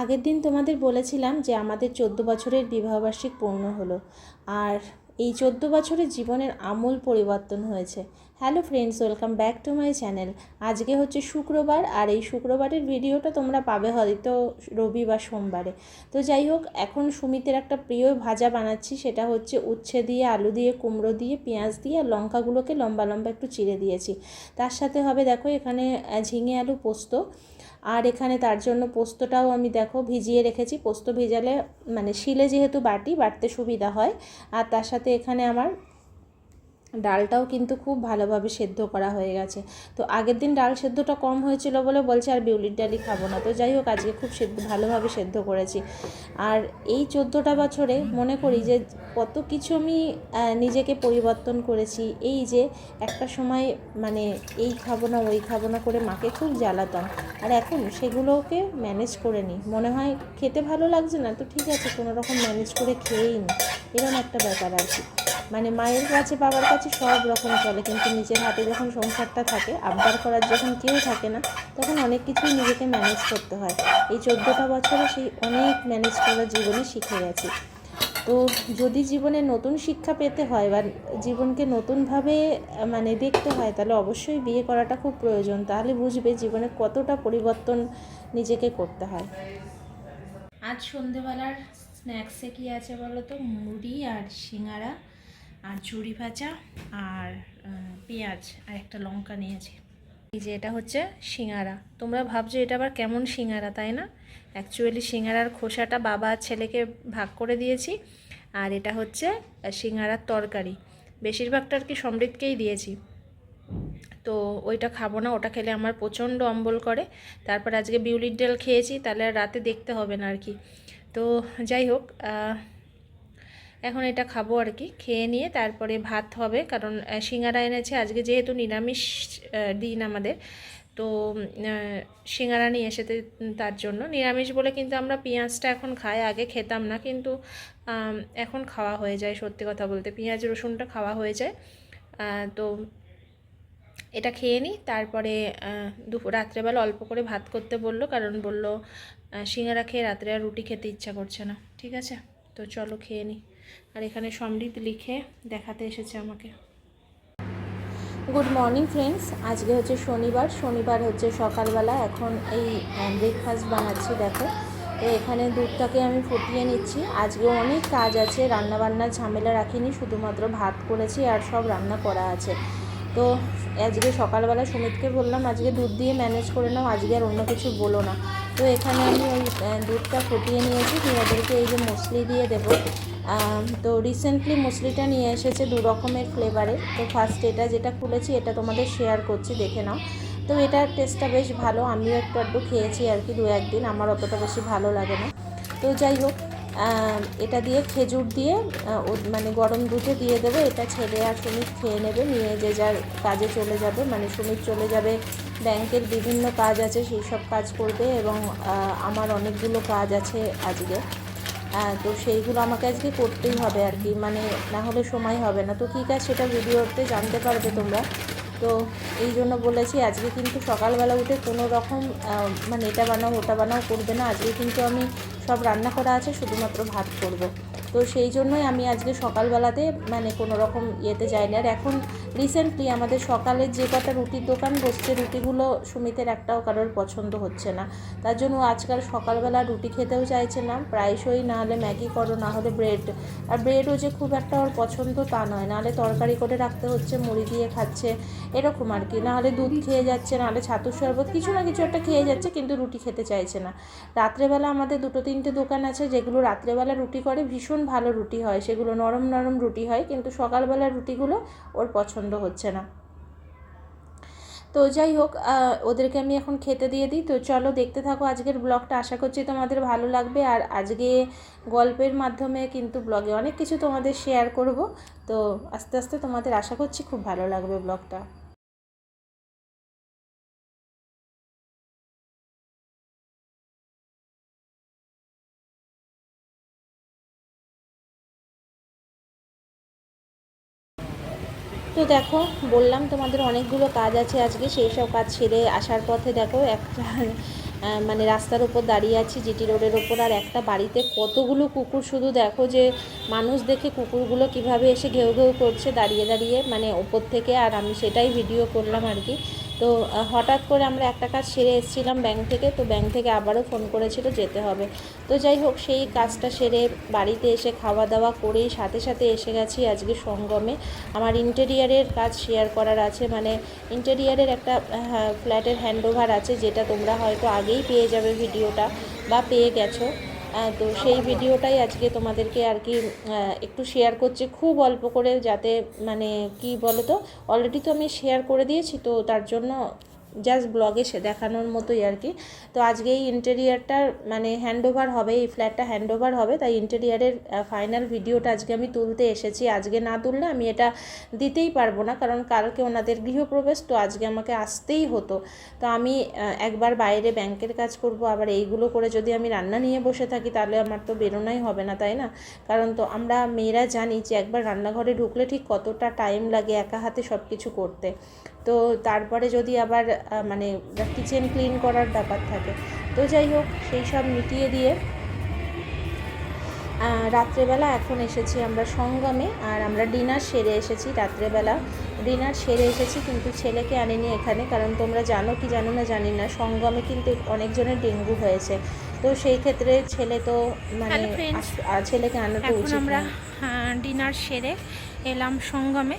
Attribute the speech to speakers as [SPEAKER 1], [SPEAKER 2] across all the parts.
[SPEAKER 1] আগের দিন তোমাদের বলেছিলাম যে আমাদের চোদ্দ বছরের বিবাহবার্ষিক পূর্ণ হলো। আর এই চোদ্দ বছরের জীবনের আমূল পরিবর্তন হয়েছে। Hello friends welcome back to my channel আজকে হচ্ছে শুক্রবার আর এই শুক্রবারের ভিডিওটা তোমরা পাবে হয়তো রবি বা সোমবারে। তো যাই হোক, এখন সুমিতের একটা প্রিয় ভাজা বানাচ্ছি। সেটা হচ্ছে উচ্ছে দিয়ে, আলু দিয়ে, কুমড়ো দিয়ে, পেঁয়াজ দিয়ে আর লঙ্কাগুলোকে লম্বা লম্বা একটু চিড়ে দিয়েছি। তার সাথে হবে দেখো এখানে ঝিঙে আলু পোস্ত। আর এখানে তার জন্য পোস্তটাও আমি দেখো ভিজিয়ে রেখেছি। পোস্ত ভিজালে মানে শিলে যেহেতু বাটি, বাটতে সুবিধা হয়। আর তার সাথে এখানে আমার ডালটাও কিন্তু খুব ভালোভাবে সেদ্ধ করা হয়ে গেছে। তো আগের দিন ডাল সেদ্ধটা কম হয়েছিল বলে বলছে, আর বিউলির ডালই খাব না। তো যাই হোক, আজকে খুব সেদ্ধ, ভালোভাবে সেদ্ধ করেছি। আর এই চোদ্দোটা বছরে মনে করি যে কত কিছু আমি নিজেকে পরিবর্তন করেছি। এই যে একটা সময় মানে এই খাব না, ওই খাব না করে মাকে খুব জ্বালাতাম। আর এখন সেগুলোকে ম্যানেজ করে নিই। মনে হয় খেতে ভালো লাগছে না, তো ঠিক আছে, কোনো রকম ম্যানেজ করে খেয়েই নিই এরকম একটা ব্যাপার আর কি। মানে মায়ের কাছে, বাবার কাছে সব রকম চলে। কিন্তু নিজের হাতে যখন সংসারটা থাকে, আবদার করার যখন কেউ থাকে না, তখন অনেক কিছুই নিজেকে ম্যানেজ করতে হয়। এই চোদ্দোটা বছরে সেই অনেক ম্যানেজ করার জীবনে শিখে গেছি। তো যদি জীবনে নতুন শিক্ষা পেতে হয় বা জীবনকে নতুনভাবে মানে দেখতে হয়, তাহলে অবশ্যই বিয়ে করাটা খুব প্রয়োজন। তাহলে বুঝবে জীবনে কতটা পরিবর্তন নিজেকে করতে হয়। আজ সন্ধেবেলার স্ন্যাক্সে কি আছে বলো তো? মুড়ি আর সিঙ্গারা। আর চুড়ি ভাজা আর পেঁয়াজ আর একটা লঙ্কা নিয়েছি। এই যে এটা হচ্ছে সিঙ্গারা। তোমরা ভাবছ এটা আবার কেমন সিঙ্গারা, তাই না? অ্যাকচুয়ালি সিঙ্গারার খোসাটা বাবা ছেলেকে ভাগ করে দিয়েছি আর এটা হচ্ছে সিঙ্গারার তরকারি। বেশিরভাগটা আর কি সমৃদ্ধকেই দিয়েছি। তো ওইটা খাব না, ওটা খেলে আমার প্রচণ্ড অম্বল করে। তারপর আজকে বিউলির ডাল খেয়েছি, তাহলে রাতে দেখতে হবে না আর কি। তো যাই হোক এখন এটা খাব আর কি। খেয়ে নিয়ে তারপরে ভাত হবে, কারণ সিঙ্গারা এনেছে। আজকে যেহেতু নিরামিষ দিন আমাদের, তো সিঙ্গারা নিয়ে এসেতে তার জন্য। নিরামিষ বলে কিন্তু আমরা পেঁয়াজটা এখন খাই, আগে খেতাম না, কিন্তু এখন খাওয়া হয়ে যায় সত্যি কথা বলতে। পেঁয়াজ, রসুনটা খাওয়া হয়ে যায়। তো, এটা খেয়ে নিই, তারপরে দুপুর রাত্রেবেলা অল্প করে ভাত করতে বলল, কারণ বলল সিঙ্গারা খেয়ে রাত্রে আর রুটি খেতে ইচ্ছা করছে না। ঠিক আছে? তো চলো খেয়ে নিই। আর এখানে সমৃদ্ধ লিখে দেখাতে এসেছে আমাকে। গুড মর্নিং ফ্রেন্ডস আজকে হচ্ছে শনিবার। শনিবার হচ্ছে সকালবেলা। এখন এই ব্রেকফাস্ট বানাচ্ছি, দেখো। তো এখানে দুধটাকে আমি ফুটিয়ে নিচ্ছি। আজকে অনেক কাজ আছে। রান্নাবান্নার ঝামেলা রাখিনি, শুধুমাত্র ভাত করেছি আর সব রান্না করা আছে। তো আজকে সকালবেলা সুমিতকে বললাম, আজকে দুধ দিয়ে ম্যানেজ করে নাও, আজকে আর অন্য কিছু বলো না। তো এখানে আমি ওই দুধটা ফুটিয়ে নিয়েছি দিয়ে ওদেরকে এই যে মশলি দিয়ে দেবো। তো রিসেন্টলি মুসলিটা নিয়ে এসেছে দু রকমের ফ্লেভারে তো ফার্স্ট এটা যেটা খুলেছি, এটা তোমাদের শেয়ার করছি, দেখে নাও। তো এটার টেস্টটা বেশ ভালো, আমিও একটু একটু খেয়েছি আর কি দু একদিন আমার অতটা বেশি ভালো লাগে না। তো যাই হোক এটা দিয়ে খেজুর দিয়ে মানে গরম দুধে দিয়ে দেবো। এটা ছেলে আর সুমিত খেয়ে নেবে, নিয়ে যে যার কাজে চলে যাবে মানে সুমিত চলে যাবে, ব্যাংকের বিভিন্ন কাজ আছে, সেই সব কাজ করবে এবং আমার অনেকগুলো কাজ আছে আজকে। তো সেইগুলো আমাকে আজকে করতেই হবে আর কি মানে না হলে সময় হবে না। তো কী কাজ সেটা ভিডিওতে জানতে পারবে তোমরা। তো এই জন্য বলেছি, আজকে কিন্তু সকালবেলা উঠে কোনো রকম মানে এটা বানাও, ওটা বানাও করবে না। আজকে কিন্তু আমি সব রান্না করা আছে, শুধুমাত্র ভাত করব। তো সেই জন্যই আমি আজকে সকালবেলাতে মানে কোনো রকম ইয়েতে যাইনি। আর এখন রিসেন্টলি আমাদের সকালে যে কটা রুটির দোকান বসছে, রুটিগুলো সুমিতের একটাও কারোর পছন্দ হচ্ছে না। তার জন্য আজকাল সকালবেলা রুটি খেতেও চাইছে না, প্রায়শই না হলে ম্যাগি করো না হলে ব্রেড আর ব্রেডও যে খুব একটা ওর পছন্দ তা নয়, নাহলে তরকারি করে রাখতে হচ্ছে, মুড়ি দিয়ে খাচ্ছে, এরকম আর কি। নাহলে দুধ খেয়ে যাচ্ছে, নাহলে ছাতুর শরবত, কিছু না কিছু একটা খেয়ে যাচ্ছে, কিন্তু রুটি খেতে চাইছে না। রাত্রেবেলা আমাদের দুটো তিনটে দোকান আছে, যেগুলো রাত্রেবেলা রুটি করে, ভীষণ ভালো রুটি হয়, সেগুলো নরম নরম রুটি হয়, কিন্তু সকালবেলার রুটিগুলো ওর পছন্দ হচ্ছে না। তো যাই হোক ওদেরকে আমি এখন খেতে দিয়ে দিই। তো চলো দেখতে থাকো আজকের ব্লগটা। আশা করছি তোমাদের ভালো লাগবে। আর আজকে গল্পের মাধ্যমে কিন্তু ব্লগে অনেক কিছু তোমাদের শেয়ার করব। তো আস্তে আস্তে তোমাদের আশা করছি খুব ভালো লাগবে ব্লগটা। তো দেখো, বললাম তোমাদের অনেকগুলো কাজ আছে আজকে, সেই সব কাজ ছেড়ে আসার পথে দেখো একটা মানে রাস্তার উপর দাঁড়িয়ে আছি, জিটি রোডের ওপর আর একটা বাড়িতে কতগুলো কুকুর শুধু দেখো যে মানুষ দেখে কুকুরগুলো কীভাবে এসে ঘেউ ঘেউ করছে দাঁড়িয়ে দাঁড়িয়ে মানে ওপর থেকে, আর আমি সেটাই ভিডিও করলাম আর কি। তো হঠাৎ করে আমরা একটা কাজ সেরে এসেছিলাম ব্যাংক থেকে, তো ব্যাংক থেকে আবারও ফোন করেছিল যেতে হবে। তো যাই হোক, সেই কাজটা সেরে বাড়িতে এসে খাওয়া দাওয়া করেই সাথে সাথে এসে গেছি আজকে সঙ্গমে। আমার ইন্টেরিয়ারের কাজ শেয়ার করার আছে মানে ইন্টেরিয়ারের একটা ফ্ল্যাটের হ্যান্ডওভার আছে, যেটা তোমরা হয়তো আগেই পেয়ে যাবে ভিডিওটা বা পেয়ে গেছো। তো সেই ভিডিওটাই আজকে তোমাদেরকে আর কি একটু শেয়ার করছি। খুব অল্প করে যাতে মানে কি বলো তো অলরেডি তো আমি শেয়ার করে দিয়েছি, তো তার জন্য জাস্ট ব্লগে সে দেখানোর মতোই আর কি। তো আজকে এই ইন্টেরিয়ারটার মানে হ্যান্ডওভার হবে, এই ফ্ল্যাটটা হ্যান্ডওভার হবে, তাই ইন্টেরিয়ারের ফাইনাল ভিডিওটা আজকে আমি তুলতে এসেছি। আজকে না তুললে আমি এটা দিতেই পারব না, কারণ কালকে ওনাদের গৃহপ্রবেশ, তো আজকে আমাকে আসতেই হতো। তো আমি একবার বাইরে ব্যাংকের কাজ করব, আবার এইগুলো করে যদি আমি রান্না নিয়ে বসে থাকি, তাহলে আমার তো বেরোনোই হবে না, তাই না? কারণ তো আমরা মেয়েরা জানি যে একবার রান্নাঘরে ঢুকলে ঠিক কতটা টাইম লাগে একা হাতে সব কিছু করতে। তো তারপরে যদি আবার মানে কিচেন ক্লিন করার ব্যাপার থাকে। তো যাই হোক সেই সব মিটিয়ে দিয়ে রাত্রেবেলা এখন এসেছি আমরা সঙ্গমে আর আমরা ডিনার সেরে এসেছি রাত্রেবেলা। ডিনার সেরে এসেছি কিন্তু ছেলেকে আনিনি এখানে কারণ তোমরা জানো কি জানো না জানি না সঙ্গমে কিন্তু অনেকজনের ডেঙ্গু হয়েছে। তো সেই ক্ষেত্রে ছেলে তো মানে ছেলেকে
[SPEAKER 2] এখন
[SPEAKER 1] উচিত
[SPEAKER 2] আমরা। ডিনার সেরে এলাম সঙ্গমে।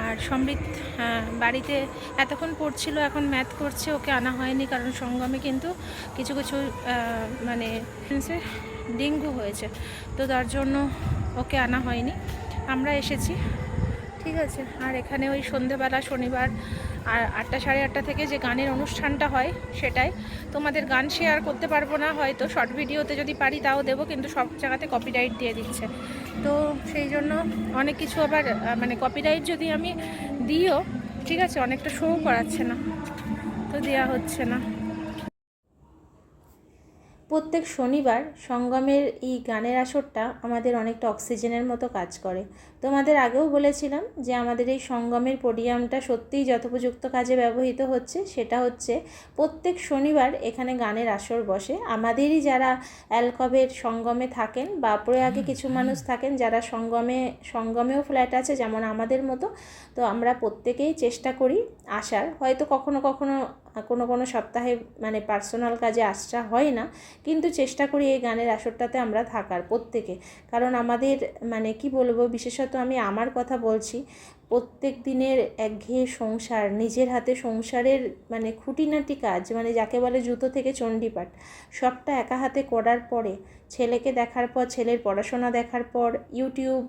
[SPEAKER 2] আর সমৃদ্ধ বাড়িতে এতক্ষণ পড়ছিল, এখন ম্যাথ করছে, ওকে আনা হয়নি, কারণ সঙ্গমে কিন্তু কিছু কিছু মানে ডেঙ্গু হয়েছে। তো তার জন্য ওকে আনা হয়নি। আমরা এসেছি, ঠিক আছে? আর এখানে ওই সন্ধেবেলা, শনিবার আর আটটা সাড়ে আটটা থেকে যে গানের অনুষ্ঠানটা হয়, সেটাই। তোমাদের গান শেয়ার করতে পারব না, হয়তো শর্ট ভিডিওতে যদি পারি, তাও দেবো, কিন্তু সব জায়গাতে কপিরাইট দিয়ে দিচ্ছে। তো সেই জন্য অনেক কিছু আবার মানে কপিরাইট যদি আমি দিও ঠিক আছে, অনেকটা শো করাচ্ছে না। তো দেওয়া হচ্ছে না।
[SPEAKER 1] প্রত্যেক শনিবার সঙ্গমের এই গানের আসরটা আমাদের অনেকটা অক্সিজেনের মতো কাজ করে। তোমাদের আগেও বলেছিলাম যে আমাদের এই সঙ্গমের পোডিয়ামটা সত্যিই যথোপযুক্ত কাজে ব্যবহৃত হচ্ছে। সেটা হচ্ছে প্রত্যেক শনিবার এখানে গানের আসর বসে। আমাদেরই যারা অ্যালকভের সঙ্গমে থাকেন বা প্রয়াগে কিছু মানুষ থাকেন যারা সঙ্গমে সঙ্গমেও ফ্ল্যাট আছে যেমন আমাদের মতো তো আমরা প্রত্যেকেই চেষ্টা করি আসার। হয়তো কখনো কখনো কোনো কোনো সপ্তাহে মানে পার্সোনাল কাজে আসা হয় না, কিন্তু চেষ্টা করি এই গানের আসরটাতে আমরা থাকার প্রত্যেকে। কারণ আমাদের মানে কি বলব, বিশেষত আমি আমার কথা বলছি, প্রত্যেক দিনের একঘেয়ে সংসার, নিজের হাতে সংসারের মানে খুঁটিনাটি কাজ মানে যাকে বলে জুতো থেকে চণ্ডীপাঠ, সবটা একা হাতে করার পরে, ছেলেকে দেখার পর, ছেলের পড়াশোনা দেখার পর ইউটিউব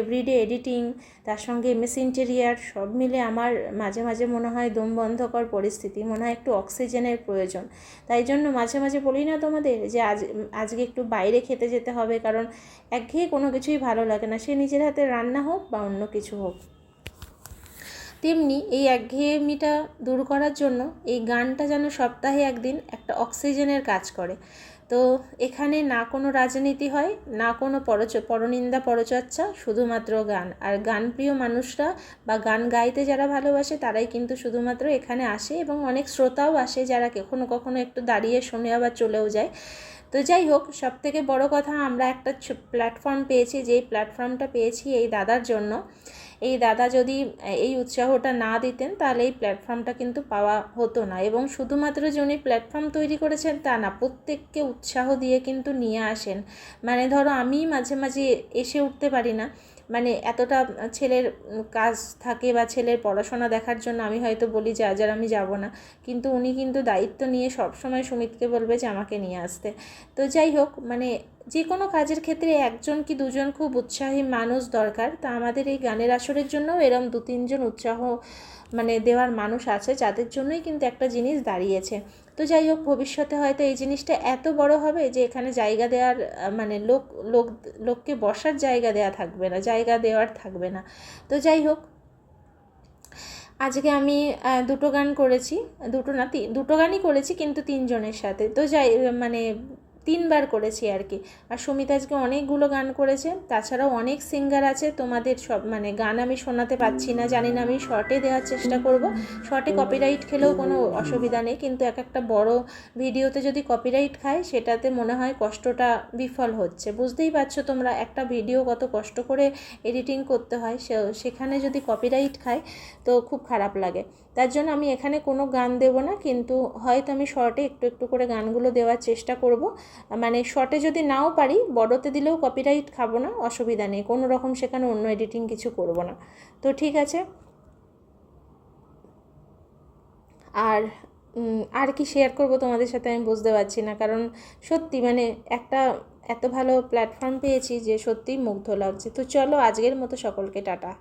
[SPEAKER 1] এভরিডে এডিটিং তার সঙ্গে এমএস ইন্টেরিয়ার সব মিলে আমার মাঝে মাঝে মনে হয় দম বন্ধকর পরিস্থিতি, মনে হয় একটু অক্সিজেনের প্রয়োজন। তাই জন্য মাঝে মাঝে বলি না তোমাদের যে আজ, আজকে একটু বাইরে খেতে যেতে হবে, কারণ একঘেয়ে কোনো কিছুই ভালো লাগে না। সে নিজের হাতে রান্না হোক বা অন্য কিছু হোক। তেমনি এই একঘেয়েমিটা দূর করার জন্য এই গানটা যেন সপ্তাহে একদিন একটা অক্সিজেনের কাজ করে। তো এখানে না কোনো রাজনীতি হয়, না কোনো পরচ, পরনিন্দা পরচর্চা, শুধুমাত্র গান। আর গানপ্রিয় মানুষরা বা গান গাইতে যারা ভালোবাসে তারাই কিন্তু শুধুমাত্র এখানে আসে এবং অনেক শ্রোতাও আসে যারা কখনো কখনো একটু দাঁড়িয়ে শুনে আবার চলেও যায়। তো যাই হোক সব থেকে বড় কথা আমরা একটা প্ল্যাটফর্ম পেয়েছি, যেই প্ল্যাটফর্মটা পেয়েছি এই দাদার জন্য। এই দাদা যদি এই উৎসাহটা না দিতেন তাহলে এই প্ল্যাটফর্মটা কিন্তু পাওয়া হতো না। এবং শুধুমাত্র যে উনি প্ল্যাটফর্ম তৈরি করেছেন তা না, প্রত্যেককে উৎসাহ দিয়ে কিন্তু নিয়ে আসেন। মানে ধরো আমি মাঝে মাঝে এসে উঠতে পারি না। মানে এতটা ছেলের কাজ থাকে বা ছেলের পড়াশোনা দেখার জন্য আমি হয়তো বলি যে, আজ আর আমি যাব না। কিন্তু উনি কিন্তু দায়িত্ব নিয়ে সবসময় সুমিতকে বলবে যে, আমাকে নিয়ে আসতে। তো যাই হোক মানে যে কোনো কাজের ক্ষেত্রে একজন কি দুজন খুব উৎসাহী মানুষ দরকার, তা আমাদের এই গানের আসরের জন্যও এরম দু তিনজন উৎসাহ মানে দেওয়ার মানুষ আছে, যাদের জন্যই কিন্তু একটা জিনিস দাঁড়িয়েছে। তো যাই হোক, ভবিষ্যতে হয়তো এই জিনিসটা এত বড় হবে যে এখানে জায়গা দেওয়ার মানে লোক লোক, লোককে বসার জায়গা দেওয়া থাকবে না, জায়গা দেওয়ার থাকবে না। তো যাই হোক, আজকে আমি দুটো গান করেছি, দুটো না দুটো গানই করেছি কিন্তু তিনজনের সাথে। তো যাই মানে তিনবার করেছি আর কি। আর সুমিত আজকে অনেকগুলো গান করেছে, তাছাড়াও অনেক সিঙ্গার আছে তোমাদের সব মানে গান আমি শোনাতে পাচ্ছি না, জানি না আমি শর্টে দেওয়ার চেষ্টা করব। শর্টে কপিরাইট খেলেও কোনো অসুবিধা নেই, কিন্তু এক একটা বড় ভিডিওতে যদি কপিরাইট খায়, সেটাতে মনে হয় কষ্টটা বিফল হচ্ছে। বুঝতেই পারছ তোমরা, একটা ভিডিও কত কষ্ট করে এডিটিং করতে হয় সেখানে যদি কপিরাইট খায়, তো খুব খারাপ লাগে। তার জন্য আমি এখানে কোনো গান দেব না, কিন্তু হয়তো আমি শর্টে একটু একটু করে গানগুলো দেওয়ার চেষ্টা করব। মানে শর্টে যদি নাও পারি, বড়তে দিলেও কপিরাইট খাব না, অসুবিধা নেই। কোনো রকম সেখানে অন্য এডিটিং কিছু করব না। তো ঠিক আছে। আর আর কি শেয়ার করব তোমাদের সাথে আমি বুঝতে পারছি না। কারণ সত্যি মানে একটা এত ভালো প্ল্যাটফর্ম পেয়েছি যে সত্যিই মুগ্ধ লাগছে। তো চলো আজকের মতো সকলকে টাটা।